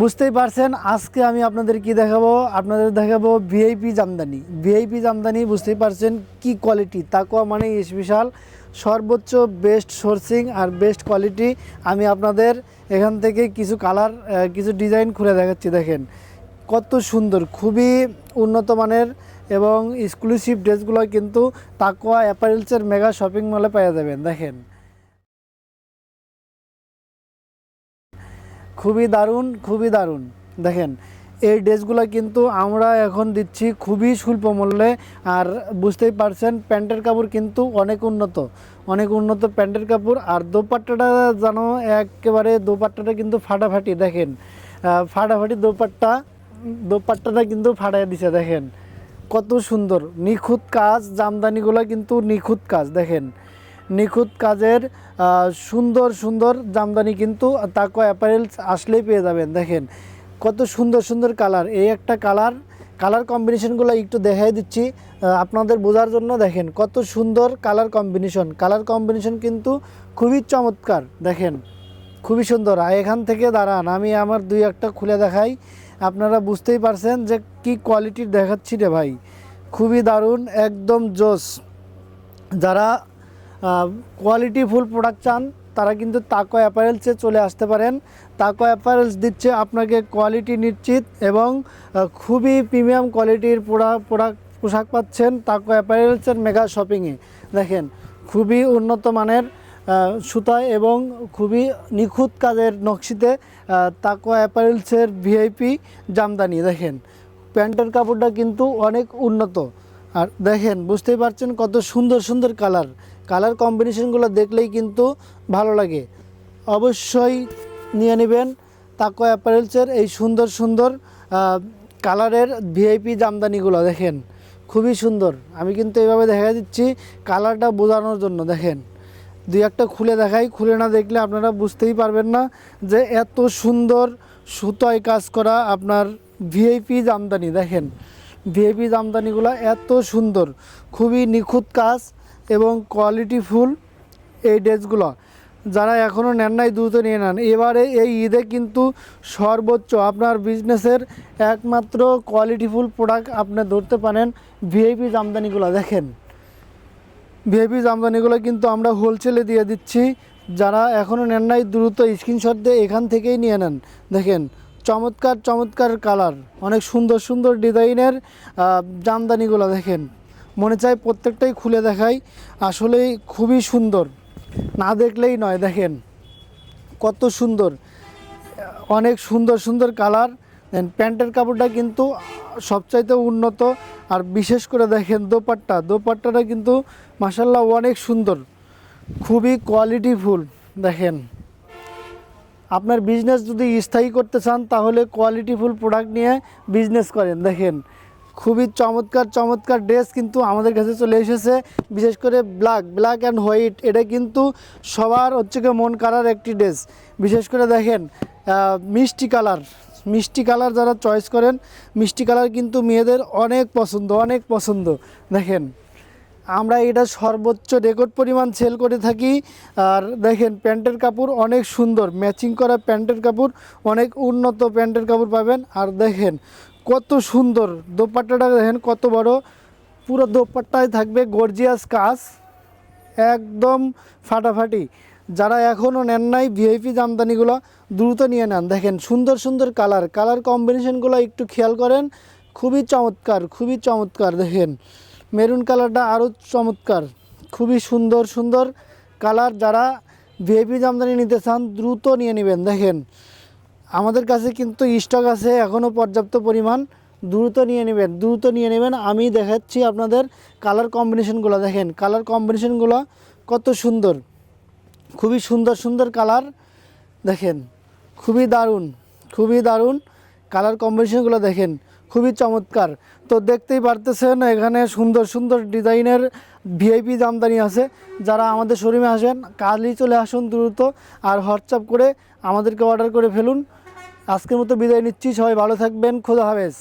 বুঝতেই পারছেন, আজকে আমি আপনাদের কি দেখাবো? আপনাদের দেখাবো ভিআইপি জামদানি। ভিআইপি জামদানি বুঝতেই পারছেন কি কোয়ালিটি তাকুয়া মানে স্পেশাল সর্বোচ্চ বেস্ট সোর্সিং আর বেস্ট কোয়ালিটি আমি আপনাদের এখান থেকে কিছু কালার কিছু ডিজাইন খুলে দেখাচ্ছি, দেখেন। কত সুন্দর, খুবই উন্নত মানের এবং এক্সক্লুসিভ ড্রেসগুলো কিন্তু তাকুয়া অ্যাপারেলসের মেগা শপিং মলে পাওয়া যাবেন, দেখেন। খুবই দারুণ খুবই দারুণ। দেখেন, এই ড্রেসগুলো কিন্তু আমরা এখন দিচ্ছি খুবই স্বল্প মূল্যে আর বুঝতেই পারছেন প্যান্টের কাপড় কিন্তু অনেক উন্নত। অনেক উন্নত প্যান্টের কাপড় আর দোপাট্টাটা যেন একেবারে দোপাট্টাটা কিন্তু ফাটাফাটি, দেখেন। ফাটাফাটি দোপাট্টা, দোপাট্টাটা কিন্তু ফাটাই দিছে, দেখেন। কত সুন্দর, নিখুঁত কাজ, জামদানিগুলো কিন্তু নিখুঁত কাজ, দেখেন। নিখুঁত কাজের সুন্দর সুন্দর জামদানি কিন্তু তাকো অ্যাপারেলস আসলেই পেয়ে যাবেন। দেখেন, কত সুন্দর সুন্দর কালার এই একটা কালার কালার কম্বিনেশনগুলো একটু দেখাই দিচ্ছি আপনাদের বোঝার জন্য। দেখেন, কত সুন্দর কালার কম্বিনেশন কালার কম্বিনেশন কিন্তু খুবই চমৎকার। দেখেন, খুবই সুন্দর। আর এখান থেকে দাঁড়ান, আমি আমার দুই একটা খুলে দেখাই। আপনারা বুঝতেই পারছেন যে কি কোয়ালিটির দেখাচ্ছি রে ভাই। খুবই দারুণ, একদম জোস। যারা কোয়ালিটি ফুল প্রোডাক্ট চান, তারা কিন্তু তাকো অ্যাপারেলসে চলে আসতে পারেন। তাকো অ্যাপারেলস দিচ্ছে আপনাকে কোয়ালিটি নিশ্চিত এবং খুবই প্রিমিয়াম কোয়ালিটির প্রোডাক্ট পোশাক পাচ্ছেন তাকো অ্যাপারেলসের মেগা শপিংয়ে দেখেন, খুবই উন্নত মানের সুতায় এবং খুবই নিখুঁত কাজের নকশিতে তাকো অ্যাপারেলসের ভিআইপি জামদানি। দেখেন প্যান্টের কাপড়টা কিন্তু অনেক উন্নত। আর দেখেন, বুঝতেই পারছেন কত সুন্দর সুন্দর কালার কালার কম্বিনেশনগুলো দেখলেই কিন্তু ভালো লাগে। অবশ্যই নিয়ে নেবেন তাকো অ্যাপারেলসের এই সুন্দর সুন্দর কালারের ভিআইপি জামদানিগুলো, দেখেন। খুবই সুন্দর। আমি কিন্তু এভাবে দেখা দিচ্ছি কালারটা বোঝানোর জন্য, দেখেন। দুই একটা খুলে দেখাই, খুলে না দেখলে আপনারা বুঝতেই পারবেন না যে এত সুন্দর সুতোয় কাজ করা আপনার ভিআইপি জামদানি, দেখেন। ভিআইপি জামদানিগুলো এত সুন্দর, খুবই নিখুঁত কাজ। এবং কোয়ালিটিফুল এই ড্রেসগুলো। যারা এখনও নেন নাই, দ্রুত নিয়ে নেন। এবারে এই ঈদে কিন্তু সর্বোচ্চ আপনার বিজনেসের একমাত্র কোয়ালিটিফুল প্রোডাক্ট আপনি ধরতে পারেন ভিআইপি জামদানিগুলো। দেখেন ভিআইপি জামদানিগুলো কিন্তু আমরা হোলসেলে দিয়ে দিচ্ছি। যারা এখনও নেন নাই, দ্রুত স্ক্রিনশট দিয়ে এখান থেকেই নিয়ে নেন। দেখেন, চমৎকার চমৎকার কালার অনেক সুন্দর সুন্দর ডিজাইনের জামদানিগুলো। দেখেন মনে চায় প্রত্যেকটাই খুলে দেখাই আসলেই খুবই সুন্দর। না দেখলেই নয়, দেখেন। কত সুন্দর। অনেক সুন্দর সুন্দর কালার। দেন প্যান্টের কাপড়টা কিন্তু সবচাইতে উন্নত। আর বিশেষ করে দেখেন দোপাট্টা। দোপাট্টাটা কিন্তু মাসাল্লাহ অনেক সুন্দর। খুবই কোয়ালিটিফুল দেখেন। আপনার বিজনেস যদি স্থায়ী করতে চান, তাহলে কোয়ালিটিফুল প্রোডাক্ট নিয়ে বিজনেস করেন, দেখেন। খুবই চমৎকার চমৎকার ড্রেস কিন্তু আমাদের কাছে চলে এসেছে। বিশেষ করে ব্ল্যাক ব্ল্যাক অ্যান্ড হোয়াইট এটা কিন্তু সবার হচ্ছে গিয়ে মন কাড়ার একটি ড্রেস বিশেষ করে দেখেন মিষ্টি কালার মিষ্টি কালার যারা চয়েস করেন, মিষ্টি কালার কিন্তু মেয়েদের অনেক পছন্দ অনেক পছন্দ। দেখেন আমরা এটা সর্বোচ্চ রেকর্ড পরিমাণ সেল করে থাকি। আর দেখেন, প্যান্টের কাপড় অনেক সুন্দর ম্যাচিং করা প্যান্টের কাপড়, অনেক উন্নত প্যান্টের কাপড় পাবেন। আর দেখেন, কত সুন্দর দোপাট্টাটা, দেখেন কত বড়। পুরো দোপাট্টায় থাকবে গর্জিয়াস কাজ, একদম ফাটাফাটি। যারা এখনও নেন নাই ভিআইপি জামদানিগুলো, দ্রুত নিয়ে নেন। দেখেন, সুন্দর সুন্দর কালার। কালার কম্বিনেশনগুলো একটু খেয়াল করেন, খুবই চমৎকার খুবই চমৎকার, দেখেন। মেরুন কালারটা আরও চমৎকার। খুবই সুন্দর সুন্দর কালার যারা ভিআইপি জামদানি নিতে চান দ্রুত নিয়ে নেবেন। দেখেন, আমাদের কাছে কিন্তু স্টক আছে এখনও পর্যাপ্ত পরিমাণ। দ্রুত নিয়ে নেবেন, দ্রুত নিয়ে নেবেন। আমি দেখাচ্ছি আপনাদের কালার কম্বিনেশনগুলো। দেখেন, কালার কম্বিনেশনগুলো কত সুন্দর। খুবই সুন্দর সুন্দর কালার। দেখেন, খুবই দারুণ খুবই দারুণ কালার কম্বিনেশনগুলো। দেখেন খুবই চমৎকার। তো দেখতেই পারতেছেন, এখানে সুন্দর সুন্দর ডিজাইনের ভিআইপি জামদানি আছে। যারা আমাদের শোরুমে আসেন, কালই চলে আসুন দ্রুত আর হোয়াটসঅ্যাপ করে আমাদেরকে অর্ডার করে ফেলুন। আজকের মতো বিদায় নিচ্ছি, সবাই ভালো থাকবেন, খোদা হাফেজ।